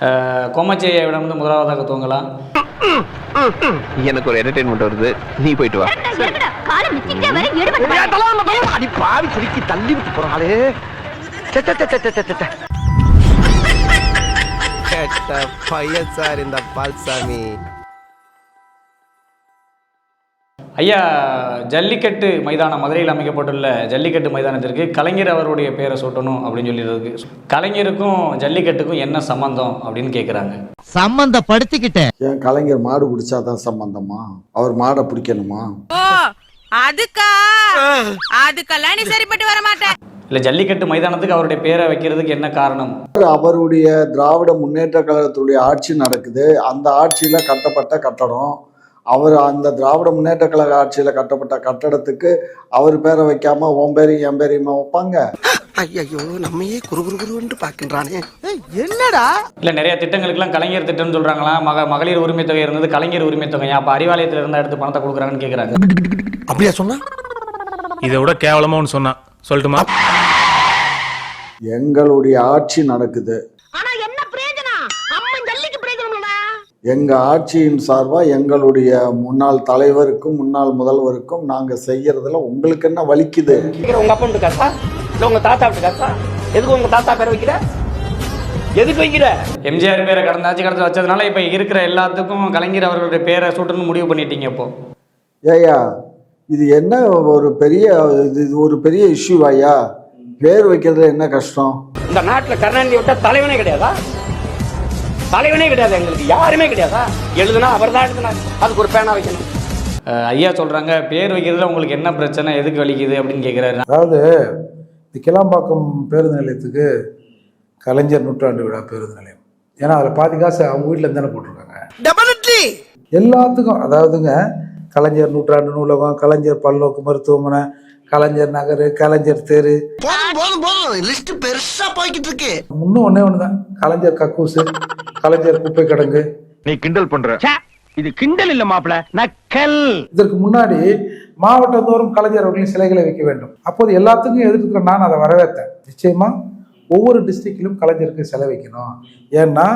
அஹ், கோமாச்சி ஐயாவிடம் வந்து முதலாவதாக துவங்கலாம். எனக்கு ஒரு என்டர்டைன்மெண்ட் வருது. நீ போயிட்டு வா. அடி பாவி குறுக்கி தள்ளி விட்டு போறாளே கேட்ட பையன் சார் இந்த பால்சாமி. ஐயா ஜல்லிக்கட்டு மைதானம் மதுரையில் அமைக்கப்பட்டுள்ள ஜல்லிக்கட்டு மைதானத்திற்கு கலைஞர் அவருடைய பேரை சூட்டணும் அப்படின்னு சொல்லியிருக்கு. கலைஞருக்கும் ஜல்லிக்கட்டுக்கும் என்ன சம்பந்தம் அப்படின்னு கேட்குறாங்க சம்பந்தப்படுத்திக்கிட்டேன். ஏன் கலைஞர் மாடு பிடிச்சாதான் சம்பந்தமா? அவர் மாடை பிடிக்கணுமா? அதுக்கா? அதுக்கெல்லாம் நீ சரிப்பட்டு வர மாட்டேன் இல்லை ஜல்லிக்கட்டு மைதானத்துக்கு அவருடைய பேரை வைக்கிறதுக்கு என்ன காரணம்? அவருடைய திராவிட முன்னேற்ற கழகத்துடைய ஆட்சி நடக்குது. அந்த ஆட்சியில கட்டப்பட்ட கட்டடம். அவர் அந்த திராவிட முன்னேற்ற கழக ஆட்சியில கட்டப்பட்ட கட்டடத்துக்கு அவர் பேரை வைக்காம உன் பேரையும் என் பேரையுமா வைப்பாங்க? ஐயோ நம்மையே குறு குறு குருன்னு பாக்கின்றானே என்னடா? இல்லை நிறைய திட்டங்களுக்கெல்லாம் கலைஞர் திட்டம்னு சொல்கிறாங்களாம் மக மகளிர் உரிமை தொகை இருந்தது கலைஞர் உரிமை தொகை அப்போ அறிவாலயத்தில் இருந்தால் எடுத்து பணத்தை கொடுக்குறாங்கன்னு கேட்குறாங்க அப்படியா சொன்னா? இதை விட கேவலமா ஒன்று சொன்னான் சொல்லட்டுமா? எங்களுடைய ஆட்சி நடக்குது. எங்க ஆட்சியின் சார்பா எங்களுடைய முன்னாள் தலைவருக்கும் முன்னாள் முதல்வருக்கும் நாங்க செய்யறதுல உங்களுக்கு என்ன வலிக்குது? உங்க அப்பா வீட்டு காசா இல்ல உங்க தாத்தா வீட்டு காசா எதுக்கு உங்க தாத்தா பேரை வைக்கிற? எதுக்கு வைக்கிற? எம்ஜிஆர் பேரை கடந்த ஆட்சி கடந்து வச்சதுனால இப்போ இருக்கிற எல்லாத்துக்கும் கலைஞர் அவர்களுடைய பேரை சூட்டணும்னு முடிவு பண்ணிட்டீங்க இப்போ. ஏய்யா இது என்ன ஒரு பெரிய இது இது ஒரு பெரிய இஷ்யூ ஐயா பேர் வைக்கிறதுல என்ன கஷ்டம்? இந்த நாட்டுல கருணாநிதி விட்டா தலைவனே கிடையாதா? தலைவனே கிடையாது எங்களுக்கு. யாருமே கிடையாதா? எழுதுனா அவர் தான் எழுதுனார். அதுக்கு ஒரு பேனா வைக்கணும். ஐயா சொல்கிறாங்க பேர் வைக்கிறதுல உங்களுக்கு என்ன பிரச்சனை எதுக்கு வலிக்குது அப்படின்னு கேட்குறாரு அதாவது இந்த கிளாம்பாக்கம் பேருந்து நிலையத்துக்கு கலைஞர் நூற்றாண்டு விழா பேருந்து நிலையம். ஏன்னா அதில் பாதி காசு அவங்க வீட்டில் தானே போட்டிருக்காங்க. எல்லாத்துக்கும் அதாவதுங்க கலைஞர் நூற்றாண்டு நூலகம் கலைஞர் பல்நோக்கு மருத்துவமனை கலைஞர் நகர் கலைஞர் தெரு. போதும் போதும் லிஸ்ட் பெருசா போய்கிட்டு இருக்கு. இன்னும் ஒன்றே ஒன்று தான் கலைஞர் கக்கூசு கலைஞர் குப்பை கிடங்கு. நீ கிண்டல் பண்ற. இது கிண்டல் இல்ல மாப்பிள நக்கல். இதற்கு முன்னாடி மாவட்டந்தோறும் கலைஞர் அவர்களின் சிலைகளை வைக்க வேண்டும். அப்போது எல்லாத்துக்கும் எதிர்க்கிற நான் அதை வரவேற்றேன். நிச்சயமா ஒவ்வொரு டிஸ்ட்ரிக்டிலும் கலைஞருக்கு சிலை வைக்கணும். ஏன்னா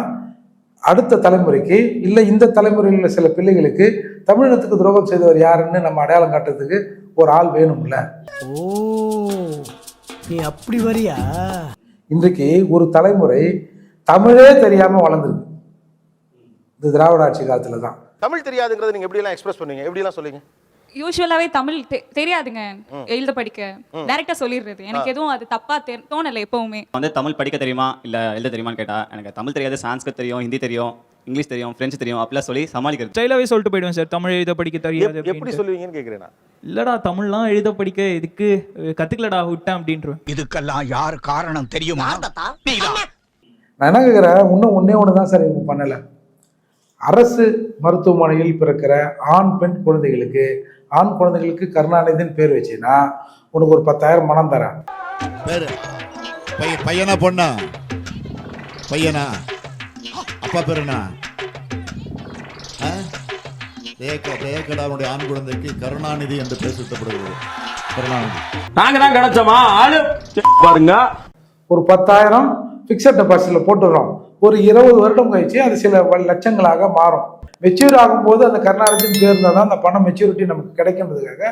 அடுத்த தலைமுறைக்கு இல்லை இந்த தலைமுறையில் உள்ள சில பிள்ளைகளுக்கு தமிழினத்துக்கு துரோகம் செய்தவர் யாருன்னு நம்ம அடையாளம் காட்டுறதுக்கு ஒரு ஆள் வேணும்ல. ஓ நீ அப்படி வரியா? இன்றைக்கு ஒரு தலைமுறை தமிழே தெரியாம வளர்ந்துருக்கு. இது திராவிட ஆட்சி காலத்துல தான் தமிழ் தெரியாதுங்கிறத நீங்க எப்படி எல்லாம் எக்ஸ்பிரஸ் பண்ணுவீங்க எப்படி எல்லாம் சொல்லுங்க யூஸ்வலாவே தமிழ் தெ- தெரியாதுங்க. எழுத படிக்க. டைரக்டா சொல்லிடுறது. எனக்கு எதுவும் அது தப்பா தெ- தோணல எப்பவுமே. வந்து தமிழ் படிக்க தெரியுமா? இல்லை எழுத தெரியுமான்னு கேட்டா எனக்கு தமிழ் தெரியாது சான்ஸ்கிரிட் தெரியும் ஹிந்தி தெரியும். இங்கிலீஷ் தெரியும் ஃப்ரெஞ்சு தெரியும் அப்படிலாம் சொல்லி சமாளிக்கிறது. ஸ்டைலாவே சொல்லிட்டு போயிடுவேன் சார். தமிழ் எழுத படிக்க தெரியாது எப்- எப்படி சொல்லுவீங்கன்னு கேக்குறேன் நான். இல்லடா தமிழ்லாம் எழுத படிக்க இதுக்கு கத்துக்கலடா விட்டேன் அப்படின்ட்டு இதுக்கெல்லாம் யார் காரணம் தெரியுமா? நான் என்ன கேட்குறேன் இன்னும் ஒன்றே ஒன்று தான் சார் இவங்க பண்ணலை. அரசு மருத்துவமனையில் பிறக்கிற ஆண் பெண் குழந்தைகளுக்கு ஆண் குழந்தைகளுக்கு கருணாநிதின்னு பேர் வச்சேன்னா உனக்கு ஒரு பத்தாயிரம் மனம் தரேன். பேரு. பையனா பொண்ணா? பையனா? அப்பா பேர் என்ன தேக்கடாவுடைய ஆண் குழந்தைக்கு கருணாநிதி என்று பேர் சுட்டப்படுகிறது. கருணாநிதி. நாங்க தான் கிடைச்சோமா? ஆளு. பாருங்க. ஒரு பத்தாயிரம் ஃபிக்ஸட் டெபாசிட்டில் போட்டுடுறோம். ஒரு இருபது வருடம் கழிச்சு அது சில லட்சங்களாக மாறும். மெச்சூர் ஆகும்போது அந்த கருணாநிதியின் பேர் இருந்தால் தான் அந்த பணம் மெச்சூரிட்டி நமக்கு கிடைக்குன்றதுக்காக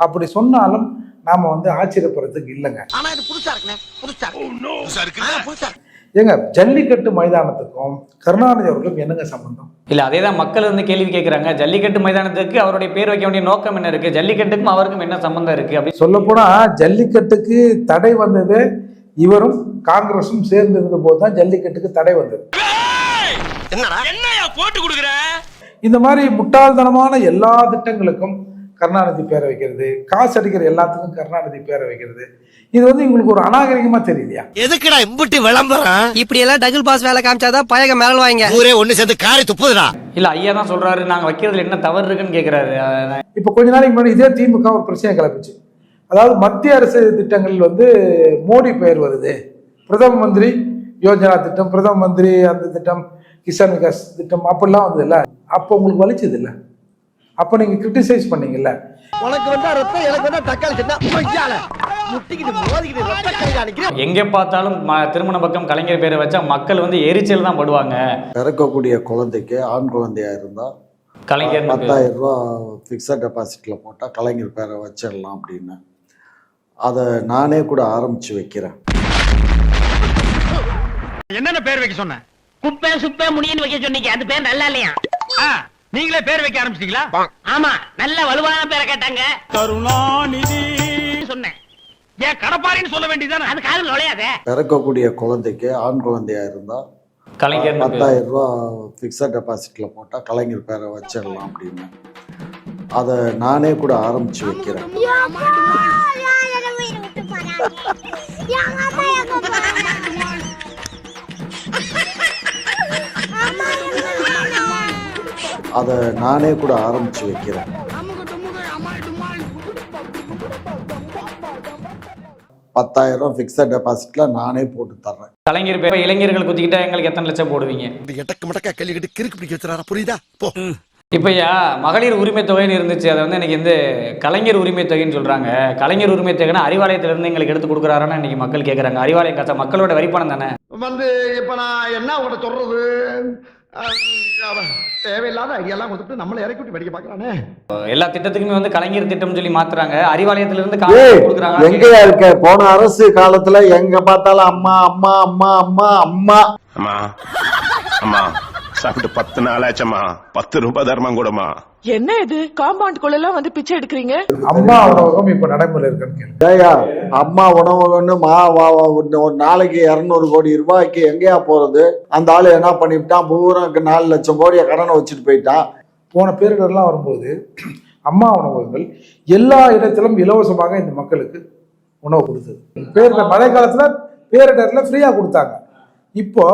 அப்படி சொன்னாலும் நாம் வந்து ஆச்சரியப்படுறதுக்கு இல்லைங்க. ஆனா இது புதுசா இருக்குண்ணே. புதுசா ஆ, புதுசா இருக்கு. ஏங்க ஜல்லிக்கட்டு மைதானத்துக்கும் கருணாநிதி அவர்களுக்கும் என்னங்க சம்பந்தம்? இல்லை அதே தான் மக்கள் வந்து கேள்வி கேட்குறாங்க ஜல்லிக்கட்டு மைதானத்துக்கு அவருடைய பேர் வைக்க வேண்டிய நோக்கம் என்ன இருக்குது ஜல்லிக்கட்டுக்கும் அவருக்கும் என்ன சம்பந்தம் இருக்குது அப்படி சொல்லப்போனா ஜல்லிக்கட்டுக்கு தடை வந்தது இவரும் காங்கிரஸும் சேர்ந்து இருந்த போது தான் ஜல்லிக்கட்டுக்கு தடை வந்தது. என்னடா? என்னையா போட்டு கொடுக்குற? இந்த மாதிரி முட்டாள்தனமான எல்லா திட்டங்களுக்கும் கருணாநிதி பேரை வைக்கிறது காசு அடிக்கிற எல்லாத்துக்கும் கருணாநிதி பேரை வைக்கிறது. இது வந்து இவங்களுக்கு ஒரு அநாகரிகமா தெரியலையா? எதுக்குடா இம்புட்டி விளம்பரம்? இப்படி எல்லாம் டபுள் பாஸ் வேலை காமிச்சாதான் பயக மேல வாங்க. ஊரே ஒண்ணு சேர்ந்து காரி துப்புதுடா. இல்லை ஐயா தான் சொல்கிறாரு நாங்கள் வைக்கிறதுல என்ன தவறு இருக்குன்னு கேட்குறாரு இப்போ கொஞ்ச நாளைக்கு முன்னாடி இதே திமுக ஒரு பிரச்சனை கிளப்பிச்சு அதாவது மத்திய அரசு திட்டங்களில் வந்து மோடி பெயர் வருது. பிரதம மந்திரி யோஜனா திட்டம் பிரதம மந்திரி அந்த திட்டம் கிசான் விகாஸ் திட்டம் அப்படிலாம் வந்ததுல்ல. அப்போ உங்களுக்கு வலிச்சது இல்லை? அப்போ நீங்கள் கிரிட்டிசைஸ் பண்ணீங்கல்ல? உனக்கு வந்தா ரத்தம் எனக்கு வந்தா தக்காளி பொய்யால எங்கே பார்த்தாலும் ம திருமண பக்கம் கலைஞர் பேரை வச்சா மக்கள் வந்து எரிச்சல் தான் படுவாங்க. பிறக்கக்கூடிய குழந்தைக்கு ஆண் குழந்தையா இருந்தா கலைஞர் பத்தாயிரம் ரூபா ஃபிக்ஸட் டெபாசிட்ல போட்டா கலைஞர் பேரை வச்சிடலாம் அப்படின்னு. அதை நானே கூட ஆரம்பிச்சு வைக்கிறேன். என்னென்ன பேர் வைக்க சொன்ன? குப்பை சுப்பை முடியுன்னு வைக்க சொன்னீங்க. அது பேர் நல்லா இல்லையா? நீங்களே பேர் வைக்க ஆரம்பிச்சிட்டீங்களா? ஆமா நல்ல வலுவான பேரை கேட்டாங்க. கருணாநிதி. சொன்னேன். ஏன் கடப்பாரின்னு சொல்ல வேண்டியதானே அது காதுல நுழையாதே. பிறக்கக்கூடிய குழந்தைக்கு ஆண் குழந்தையா இருந்தா கலைஞர் பத்தாயிரம் ரூபா ஃபிக்ஸட் டெபாசிட்ல போட்டா கலைஞர் பேரை வச்சிடலாம் அப்படின்னு. அதை நானே கூட ஆரம்பிச்சு வைக்கிறேன். அதை நானே கூட ஆரம்பிச்சு வைக்கிறேன். பத்தாயிரம் ஃபிக்ஸட் டெபாசிட்ல நானே போட்டு தர்றேன். கலைஞர் பேரை இளைஞர்கள் குத்திக்கிட்டா எங்களுக்கு எத்தனை லட்சம் போடுவீங்க? எட்டக்கு மடக்கா கேள்விக்கிட்டு கிறுக்கு பிடிக்க வச்சுறாரா? புரியுதா? போ. இப்போயா மகளிர் உரிமை தொகைன்னு இருந்துச்சு. அதை வந்து எனக்கு வந்து கலைஞர் உரிமை தொகைன்னு சொல்றாங்க. கலைஞர் உரிமை தொகைன்னா அறிவாலயத்துல இருந்து எங்களுக்கு எடுத்து கொடுக்குறாருன்னு இன்னைக்கு மக்கள் கேட்குறாங்க அறிவாலயம் காசா மக்களோட வரிப்பணம் தானே? வந்து இப்ப நான் என்ன உங்கள்ட்ட சொல்றது? தேவையில்லாத ஐடியாலாம் கொடுத்துட்டு நம்மளை இறக்கி விட்டு படிக்க பாக்குறானே எல்லா திட்டத்துக்குமே வந்து கலைஞர் திட்டம்னு சொல்லி மாத்துறாங்க. அறிவாலயத்துல இருந்து கொடுக்குறாங்க. எங்கேயா இருக்க? போன அரசு காலத்துல எங்க பார்த்தாலும் அம்மா அம்மா அம்மா அம்மா அம்மா. அம்மா அம்மா. சாப்பிட்டு பத்து நாள் ஆச்சம்மா பத்து ரூபாய் தர்மம் கூடமா என்ன இது? காம்பவுண்ட் குள்ள வந்து பிச்சை எடுக்கிறீங்க? அம்மா உணவகம் இப்ப நடைமுறை இருக்குன்னு ஏய்யா அம்மா உணவகம்னு மா வா வா, ஒரு நாளைக்கு இரநூறு கோடி ரூபாய்க்கு எங்கேயா போறது? அந்த ஆளு என்ன பண்ணிவிட்டான்? பூரா நாலு லட்சம் கோடியை கடனை வச்சுட்டு போயிட்டான். போன பேரிடர்லாம் வரும்போது அம்மா உணவகங்கள் எல்லா இடத்திலும் இலவசமாக இந்த மக்களுக்கு உணவு கொடுத்தது. பேரிடர் மழை காலத்துல பேரிடர்ல ஃப்ரீயா கொடுத்தாங்க. இப்போ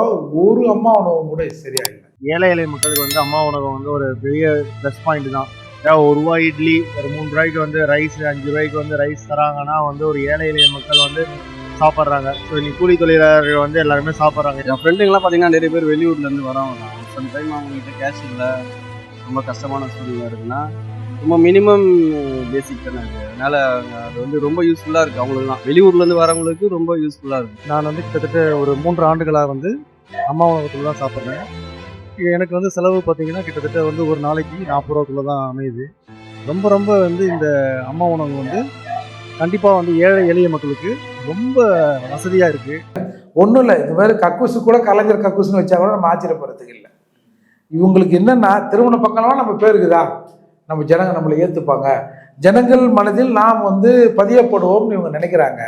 ஒரு அம்மா உணவகம் கூட சரியா இல்லை. ஏழை எளிய மக்களுக்கு வந்து அம்மா உணவகம் வந்து ஒரு பெரிய ப்ளஸ் பாயிண்ட் தான். ஏன் ஒரு ரூபாய் இட்லி ஒரு மூணு ரூபாய்க்கு வந்து ரைஸ் அஞ்சு ரூபாய்க்கு வந்து ரைஸ் தராங்கன்னா வந்து ஒரு ஏழை எளிய மக்கள் வந்து சாப்பிட்றாங்க. ஸோ இன்னைக்கு கூலி தொழிலாளர்கள் வந்து எல்லாருமே சாப்பிட்றாங்க. என் ஃப்ரெண்டுங்களாம் பார்த்தீங்கன்னா நிறைய பேர் வெளியூர்லேருந்து வரவங்க சம் டைம் அவங்ககிட்ட கேஷ் இல்லை. ரொம்ப கஷ்டமான சூழ்நிலை இருக்குன்னா ரொம்ப மினிமம் பேசிக் தானே அது. அதனால அது வந்து ரொம்ப யூஸ்ஃபுல்லாக இருக்குது அவங்களுக்கு தான் வெளியூர்லேருந்து வரவங்களுக்கு ரொம்ப யூஸ்ஃபுல்லாக இருக்குது நான் வந்து கிட்டத்தட்ட ஒரு மூன்று ஆண்டுகளாக வந்து அம்மா உணவகத்தில் தான் சாப்பிட்றேன். எனக்கு வந்து செலவு பார்த்தீங்கன்னா கிட்டத்தட்ட வந்து ஒரு நாளைக்கு நாற்பது ரூபாக்குள்ளே தான் அமையுது. ரொம்ப ரொம்ப வந்து இந்த அம்மா உணவு வந்து கண்டிப்பாக வந்து ஏழை எளிய மக்களுக்கு ரொம்ப வசதியாக இருக்குது ஒன்றும் இல்லை இது மாதிரி கக்கூசு கூட கலைஞர் கக்கூசுன்னு வச்சா கூட நம்ம ஆச்சரியப்படுறதுக்கு இல்லை. இவங்களுக்கு என்னென்னா திருமண பக்கம்லாம் நம்ம பேருக்குதா? நம்ம ஜனங்க நம்மளை ஏற்றுப்பாங்க ஜனங்கள் மனதில் நாம் வந்து பதியப்படுவோம்னு இவங்க நினைக்கிறாங்க.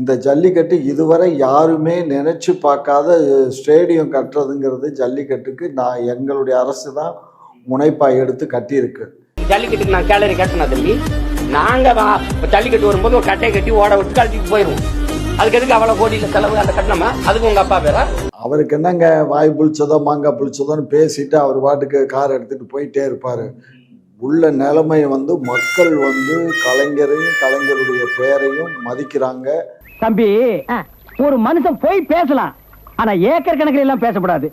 இந்த ஜல்லிக்கட்டு இதுவரை யாருமே நினைச்சு பார்க்காத ஸ்டேடியம் கட்டுறதுங்கிறது ஜல்லிக்கட்டுக்கு நான் எங்களுடைய அரசு தான் முனைப்பா எடுத்து கட்டியிருக்கு. ஜல்லிக்கட்டுக்கு நான் கேலரி கட்டினா தம்பி? நாங்க ஜல்லிக்கட்டு வரும்போது ஒரு கட்டையை கட்டி ஓட விட்டு கழட்டிட்டு போயிருவோம். அதுக்கு எதுக்கு அவ்வளவு கோடியில செலவு அந்த கட்டணமா? அதுக்கு உங்க அப்பா பேரா? அவருக்கு என்னங்க வாய் புளிச்சதோ மாங்காய் புளிச்சதோன்னு பேசிட்டு அவர் பாட்டுக்கு கார் எடுத்துட்டு போயிட்டே இருப்பாரு. உள்ள நிலைமை வந்து மக்கள் வந்து கலைஞரையும் கலைஞருடைய பெயரையும் மதிக்கிறாங்க. தம்பி ஒரு மனுஷன் போய் பேசலாம். ஆனா ஏக்கர் கணக்கில் எல்லாம் பேசக்கூடாது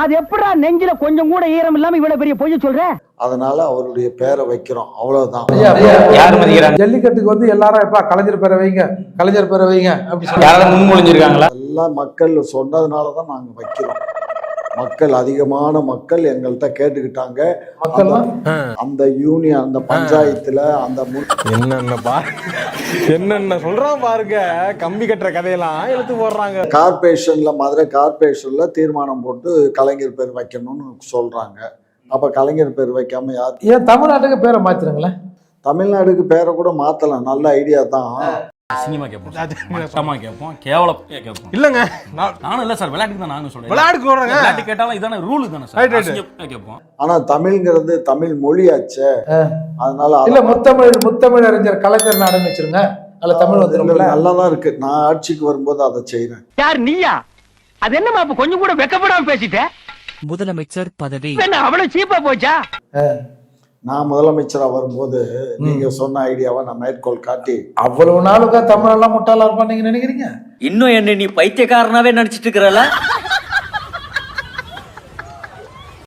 அது எப்படா நெஞ்சில கொஞ்சம் கூட ஈரம் இல்லாம இவ்வளவு பெரிய பொய்ய சொல்ற? அதனால அவருடைய பேரை வைக்கிறோம். அவ்வளவுதான். யார் மதிக்கிறாங்க? ஜல்லிக்கட்டுக்கு வந்து எல்லாரும் எப்பா கலைஞர் பேரை வைங்க. கலைஞர் பேரை வைங்க. அப்படி சொல்லி முன்மொழிஞ்சிருக்காங்களா எல்லாம் மக்கள் சொன்னதுனால தான் நாங்க வைக்கிறோம். மக்கள் அதிகமான மக்கள் எங்கள்கிட்ட கேட்டுக்கிட்டாங்க. அந்த யூனியன் அந்த பஞ்சாயத்துல அந்த மு- என்னென்ன பா என்னென்ன சொல்றான் பாருங்க. கம்பி கட்டுற கதையெல்லாம் எடுத்து போடுறாங்க. கார்பரேஷன்ல மதுரை கார்பரேஷன்ல தீர்மானம் போட்டு கலைஞர் பேர் வைக்கணும்னு சொல்றாங்க. அப்ப கலைஞர் பேர் வைக்காம யார் ஏன் தமிழ்நாட்டுக்கு பேரை மாத்திருங்களேன்? தமிழ்நாடுக்கு பேரை கூட மாத்தலாம். நல்ல ஐடியா தான். சினிமா கேட்போம் கேட்போம் கேவலம் கேட்போம் இல்லங்க நான் நானும் இல்ல சார் விளையாட்டுக்கு தான் நானும் சொல்றேன். விளையாட்டுக்கு. விளையாட்டு கேட்டாலும் இதான ரூல் தானே சார். கேட்போம் ஆனா தமிழ்ங்கிறது தமிழ் மொழியாச்சே அதனால அத- இல்ல முத்தமிழ் முத்தமிழ் அறிஞர் கலைஞர் நாடுன்னு வச்சிருங்க அதுல தமிழ் வந்துரும்ல நல்லாதான் இருக்கு. நான் ஆட்சிக்கு வரும்போது அதை செய்றேன். யார் நீயா? அது என்னமா அப்ப கொஞ்சம் கூட வெக்கப்படாம பேசிட்ட? முதலமைச்சர் பதவி. என்ன அவ்வளவு சீப்பா போச்சா? நான் முதலமைச்சரா வரும்போது நீங்க சொன்ன ஐடியாவை நான் மேற்கோள் காட்டி அவ்வளவு நாளுக்கா தமிழ் எல்லாம் முட்டாளா இருப்பான் நீங்க நினைக்கிறீங்க? இன்னும் என்ன நீ பைத்தியக்காரனாவே நினைச்சிட்டு இருக்கிறல